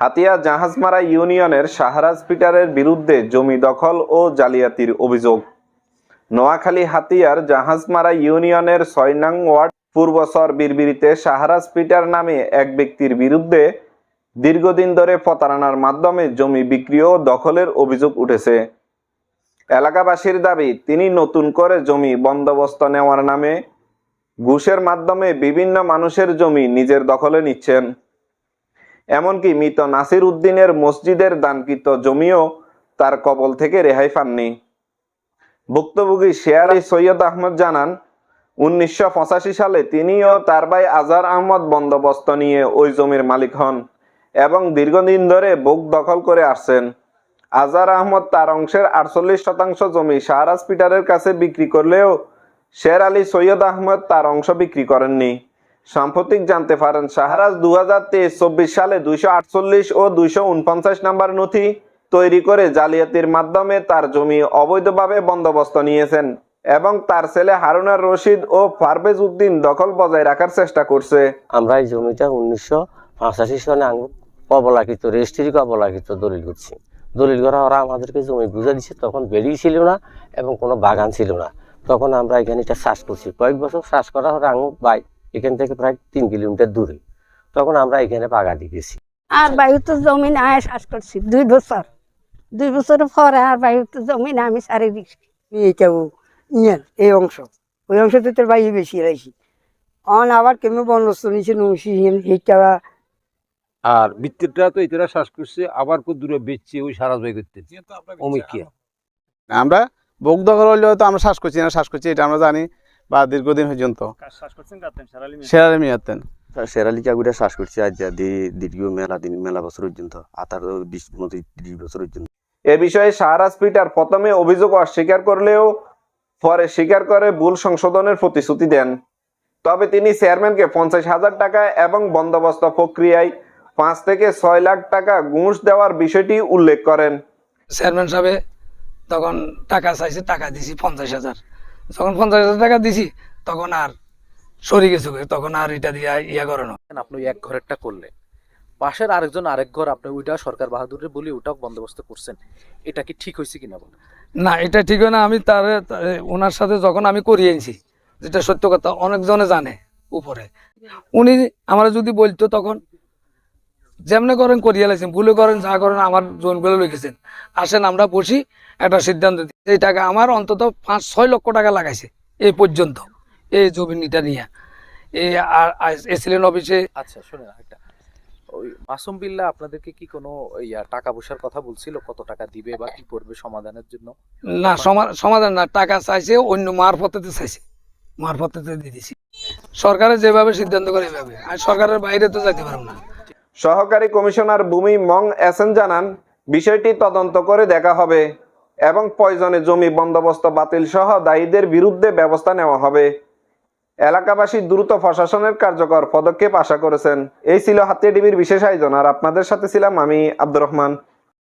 হাতিয়া জাহাজমারা ইউনিয়নের শাহরাজ পিটারের বিরুদ্ধে জমি দখল ও জালিয়াতির অভিযোগ। নোয়াখালী হাতিয়ার জাহাজমারা ইউনিয়নের ছয় নং ওয়ার্ড পূর্বসর বিরবিরিতে শাহরাজ পিটার নামে এক ব্যক্তির বিরুদ্ধে দীর্ঘদিন ধরে প্রতারণার মাধ্যমে জমি বিক্রি ও দখলের অভিযোগ উঠেছে। এলাকাবাসীর দাবি, তিনি নতুন করে জমি বন্দোবস্ত নেওয়ার নামে ঘুষের মাধ্যমে বিভিন্ন মানুষের জমি নিজের দখলে নিচ্ছেন। এমনকি মৃত নাসির উদ্দিনের মসজিদের দানকৃত জমিও তার কবল থেকে রেহাই পাননি। ভুক্তভোগী শেয়ার সৈয়দ আহমদ জানান, উনিশশো পঁচাশি সালে তিনি ও তার ভাই আজার আহমদ বন্দোবস্ত নিয়ে ওই জমির মালিক হন এবং দীর্ঘদিন ধরে বুক দখল করে আসছেন। আজার আহমদ তার অংশের আটচল্লিশ শতাংশ জমি শাহরাজ পিটারের কাছে বিক্রি করলেও শের আলী সৈয়দ আহমদ তার অংশ বিক্রি করেননি। সাম্প্রতিক জানতে পারেন শাহরাজ দু হাজার তেইশ, চব্বিশ সালে দুইশো আটচল্লিশ ও দুইশো উনপঞ্চাশ নাম্বার নথি তৈরি করে জালিয়াতির মাধ্যমে তার জমি অবৈধভাবে বন্দোবস্ত নিয়েছেন এবং তার ছেলে হারুনার রশিদ ও পারভেজ উদ্দিন দখল বজায় রাখার চেষ্টা করছে। আমরা এই জমিটা উনিশশো পঁচাশি সনে অবলাকিত রেজিস্ট্রি অবলাকিত দলিল করছি। দলিল করা ওরা আমাদেরকে জমি বুঝে দিচ্ছে তখন বেরিয়ে ছিল না এবং কোনো বাগান ছিল না। তখন আমরা এখানে এটা চাষ করছি। কয়েক বছর চাষ করা হলে আঙুর বাই এখান থেকে প্রায় তিন কিলোমিটার দূরে। তখন আমরা এখানে পাগা দিয়েছি আর বায়ুতে জমি না চাষ করছি দুই বছর। দুই বছর পরে আর বায়ুতে জমি না আমি সারি দিছি এইটাও ইয়ার এই অংশ। ওই অংশতে তোর বাইরে বেশি রাখি অন আবার কেমন বন্দোবস্ত নিচে নৌসি এইটা আর বৃত্তিটা তো এটা শ্বাস করছে আবার খুব দূরে বেচছে ওই সারাজ ভাই করতে। অমিক আমরা বুক দখল হইলেও তো আমরা শ্বাস করছি না শ্বাস করছি এটা আমরা জানি। বা দীর্ঘদিন পর্যন্ত। সেরারে মিয়াতেন শেরালি কাগুটা শ্বাস করছে আজ দীর্ঘ মেলা দিন মেলা বছর পর্যন্ত? আতার বিশ মতো ত্রিশ বছর পর্যন্ত। এ বিষয়ে শাহরাজ পিটার প্রথমে অভিযোগ অস্বীকার করলেও পরে স্বীকার করে ভুল সংশোধনের প্রতিশ্রুতি দেন। তবে তিনি চেয়ারম্যানকে পঞ্চাশ হাজার টাকা এবং বন্দোবস্ত প্রক্রিয়ায় পাঁচ থেকে ছয় লাখ টাকা ঘুষ দেওয়ার বিষয়টি উল্লেখ করেন। চেয়ারম্যান সাহেবে তখন টাকা চাইছে টাকা দিছি পঞ্চাশ হাজার। যখন পঞ্চাশ হাজার টাকা দিছি তখন আর সরি গেছে তখন আর এটা দিয়ে ইয়া করানো আপনি এক ঘরেরটা করলেন। পাশের আরেকজন আরেক ঘর আপনি ওইটা সরকার বাহাদুরের বলে ওটাও বন্দোবস্ত করছেন। এটা কি ঠিক হয়েছে কিনা বলেন? না এটা ঠিক হয় না আমি তার ওনার সাথে যখন আমি করিয়ে এনেছি যেটা সত্য কথা অনেকজনে জানে উপরে। উনি আমরা যদি বলতো তখন যেমনে করেন করিয়া লাইছেন ভুলে করেন যা করেন আমার জোনগুলো লিখেছেন। আসেন আমরা বসি একটা সিদ্ধান্ত দিই। এই টাকা আমার অন্তত পাঁচ ছয় লক্ষ টাকা লাগাইছে এই পর্যন্ত এই জমিটা নিয়ে। এই আর এসিলেন অফিসে। আচ্ছা একটা ওই মাসুম বিল্লাহ আপনাদেরকে কি কোনো ইয়া টাকা পয়সার কথা বলছিল? কত টাকা দিবে বা কি করবে সমাধানের জন্য? না সমা- সমাধান না টাকা চাইছে অন্য মারফতেতে চাইছে। মারফতেতে দিয়ে দিছি। সরকারের যেভাবে সিদ্ধান্ত করে এভাবে। আর সরকারের বাইরে তো যাইতে পারব না। সহকারী কমিশনার ভূমি মং এসেন জানান, বিষয়টি তদন্ত করে দেখা হবে এবং প্রয়োজনে জমি বন্দোবস্ত বাতিল সহ দায়ীদের বিরুদ্ধে ব্যবস্থা নেওয়া হবে। এলাকাবাসী দ্রুত প্রশাসনের কার্যকর পদক্ষেপ আশা করেছেন। এই ছিল হাতিয়া টিভির বিশেষ আয়োজন, আর আপনাদের সাথে ছিলাম আমি আব্দুর রহমান।